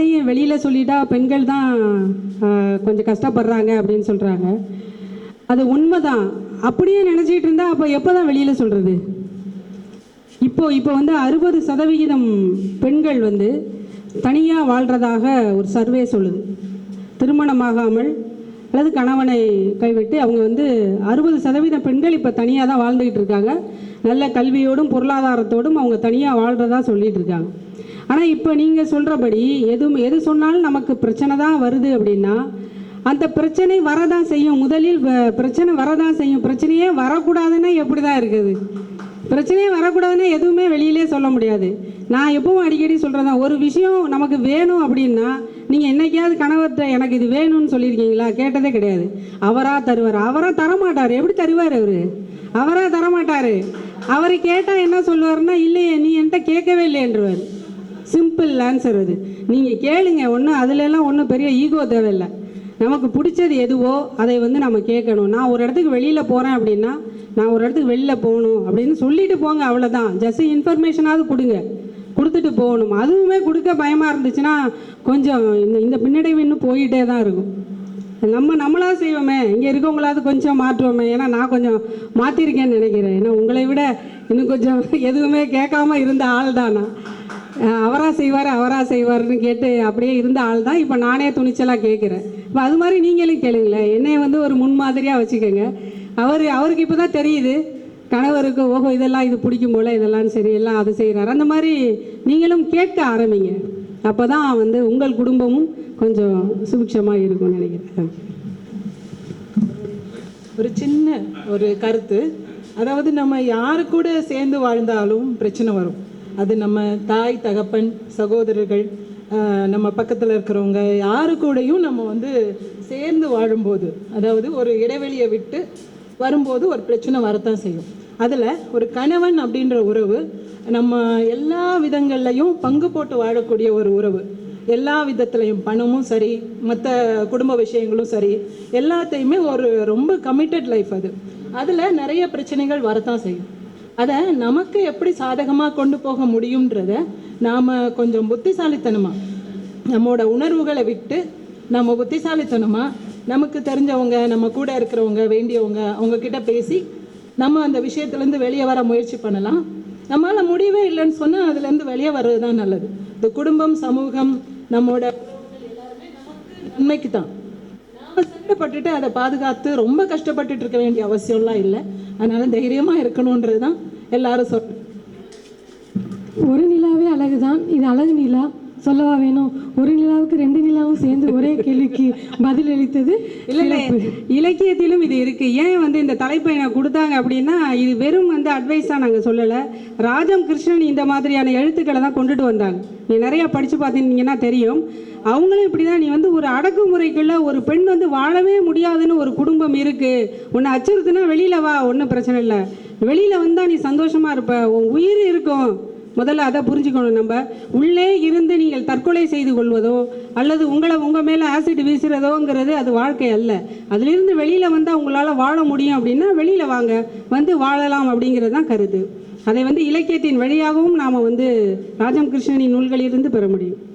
வார்த்தையும் வெளியில் சொல்லிட்டா பெண்கள் தான் கொஞ்சம் கஷ்டப்படுறாங்க அப்படின்னு சொல்கிறாங்க அது உண்மைதான். அப்படியே நினச்சிட்டு இருந்தா அப்போ எப்போ தான் வெளியில் சொல்கிறது இப்போ இப்போ வந்து அறுபது சதவிகிதம் பெண்கள் வந்து தனியாக வாழ்கிறதாக ஒரு சர்வே சொல்லுது. திருமணமாகாமல் அல்லது கணவனை கைவிட்டு அவங்க வந்து அறுபது சதவீதம் பெண்கள் இப்போ தனியாக தான் வாழ்ந்துக்கிட்டு இருக்காங்க. நல்ல கல்வியோடும் பொருளாதாரத்தோடும் அவங்க தனியாக வாழ்கிறதா சொல்லிட்டு இருக்காங்க. ஆனால் இப்போ நீங்கள் சொல்கிறபடி எதுவும் எது சொன்னாலும் நமக்கு பிரச்சனை தான் வருது அப்படின்னா அந்த பிரச்சனை வரதான் செய்யும். முதலில் பிரச்சனை வரதான் செய்யும். பிரச்சனையே வரக்கூடாதுன்னா எப்படி தான் இருக்குது? பிரச்சனையே வரக்கூடாதுன்னா எதுவுமே வெளியிலே சொல்ல முடியாது. நான் எப்பவும் அடிக்கடி சொல்கிறதா ஒரு விஷயம் நமக்கு வேணும் அப்படின்னா நீங்கள் என்னைக்காவது கணவர்கிட்ட எனக்கு இது வேணும்னு சொல்லியிருக்கீங்களா? கேட்டதே கிடையாது. அவராக தருவார். அவராக தரமாட்டார். எப்படி தருவார் அவர்? அவராக தரமாட்டார். அவர் கேட்டால் என்ன சொல்லுவார்னா இல்லையே நீ என்கிட்ட கேட்கவே இல்லைன்றவர் சிம்பிள் ஆன்சர் அது. நீங்கள் கேளுங்க ஒன்றும் அதுலலாம் ஒன்றும் பெரிய ஈகோ தேவையில்லை. நமக்கு பிடிச்சது எதுவோ அதை வந்து நம்ம கேட்கணும். நான் ஒரு இடத்துக்கு வெளியில் போகிறேன் அப்படின்னா நான் ஒரு இடத்துக்கு வெளியில் போகணும் அப்படின்னு சொல்லிட்டு போங்க அவ்வளோதான் ஜஸ்ட் இன்ஃபர்மேஷனாவது கொடுங்க. கொடுத்துட்டு போகணும். அதுவுமே கொடுக்க பயமாக இருந்துச்சுன்னா கொஞ்சம் இந்த இந்த பின்னடைவு இன்னும் போயிட்டே தான் இருக்கும். நம்ம நம்மளாக செய்வோமே. இங்கே இருக்கவங்களாவது கொஞ்சம் மாற்றுவோமே. ஏன்னா நான் கொஞ்சம் மாற்றிருக்கேன்னு நினைக்கிறேன். ஏன்னா உங்களை விட இன்னும் கொஞ்சம் எதுவுமே கேட்காம இருந்த ஆள் தான் நான். அவராக செய்வார் அவராக செய்வார்னு கேட்டு அப்படியே இருந்த ஆள் தான். இப்போ நானே துணிச்சலாக கேட்குறேன். இப்போ அது மாதிரி நீங்களும் கேளுங்களேன். என்னைய வந்து ஒரு முன்மாதிரியாக வச்சுக்கோங்க. அவர் அவருக்கு இப்போ தான் தெரியுது. கணவருக்கு ஓஹோ இதெல்லாம் இது பிடிக்கும் போல இதெல்லாம் சரி எல்லாம் அது செய்கிறாரு அந்த மாதிரி நீங்களும் கேட்க ஆரம்பிங்க. அப்போ தான் வந்து உங்கள் குடும்பமும் கொஞ்சம் சுபிக்ஷமாக இருக்கும்னு நினைக்கிறேன். ஒரு சின்ன ஒரு கருத்து. அதாவது நம்ம யாரு கூட சேர்ந்து வாழ்ந்தாலும் பிரச்சனை வரும். அது நம்ம தாய் தகப்பன் சகோதரர்கள் நம்ம பக்கத்தில் இருக்கிறவங்க யாரு கூடயும் நம்ம வந்து சேர்ந்து வாழும்போது அதாவது ஒரு இடைவெளியை விட்டு வரும்போது ஒரு பிரச்சனை வரத்தான் செய்யும். அதில் ஒரு கணவன் அப்படின்ற உறவு நம்ம எல்லா விதங்கள்லையும் பங்கு போட்டு வாழக்கூடிய ஒரு உறவு. எல்லா விதத்துலையும் பணமும் சரி மற்ற குடும்ப விஷயங்களும் சரி எல்லாத்தையுமே ஒரு ரொம்ப கமிட்டட் லைஃப் அது. அதில் நிறைய பிரச்சனைகள் வரத்தான் செய்யும். அதை நமக்கு எப்படி சாதகமாக கொண்டு போக முடியுன்றத நாம் கொஞ்சம் புத்திசாலித்தனமாக நம்மோட உணர்வுகளை விட்டு நம்ம புத்திசாலித்தனமாக நமக்கு தெரிஞ்சவங்க நம்ம கூட இருக்கிறவங்க வேண்டியவங்க அவங்கக்கிட்ட பேசி நம்ம அந்த விஷயத்துலேருந்து வெளியே வர முயற்சி பண்ணலாம். நம்மளால் முடியவே இல்லைன்னு சொன்னால் அதுலேருந்து வெளியே வர்றது தான் நல்லது. இந்த குடும்பம் சமூகம் நம்மோட நன்மைக்கு தான். நம்ம சங்கடப்பட்டுட்டு அதை பாதுகாத்து ரொம்ப கஷ்டப்பட்டுட்டு இருக்க வேண்டிய அவசியம்லாம் இல்லை. அதனால தைரியமாக இருக்கணுன்றது தான் எல்லாரும் சொல்கிறேன் ஒரு நிலாவே அழகு தான் இது அழகு நிலா. சொல்லவா வேணும்? ஒரு நிலாவுக்கு ரெண்டு நிலாவும் சேர்ந்து ஒரே கேள்விக்கு பதில் அளித்தது இல்லை. இலக்கியத்திலும் இது இருக்கு. ஏன் வந்து இந்த தலைப்பை கொடுத்தாங்க அப்படின்னா இது வெறும் வந்து அட்வைஸாக நாங்கள் சொல்லலை. ராஜம் கிருஷ்ணன் இந்த மாதிரியான எழுத்துக்களை தான் கொண்டுட்டு வந்தாங்க. நீ நிறையா படித்து பார்த்துருந்தீங்கன்னா தெரியும். அவங்களும் இப்படி தான் நீ வந்து ஒரு அடக்குமுறைக்குள்ள ஒரு பெண் வந்து வாழவே முடியாதுன்னு ஒரு குடும்பம் இருக்கு. உன்னை அச்சுறுத்துனா வெளியில வா ஒன்றும் பிரச்சனை இல்லை. வெளியில வந்தா நீ சந்தோஷமா இருப்ப. உன் உயிர் இருக்கும். முதல்ல அதை புரிஞ்சுக்கணும் நம்ம. உள்ளே இருந்து நீங்கள் தற்கொலை செய்து கொள்வதோ அல்லது உங்களை உங்கள் மேலே ஆசிட் வீசுகிறதோங்கிறது அது வாழ்க்கை அல்ல. அதிலிருந்து வெளியில் வந்தால் உங்களால் வாழ முடியும் அப்படின்னா வெளியில் வாங்க. வந்து வாழலாம் அப்படிங்கிறது தான் கருத்து. அதை வந்து இலக்கியத்தின் வழியாகவும் நாம் வந்து ராஜம் கிருஷ்ணனின் நூல்களிலிருந்து பெற முடியும்.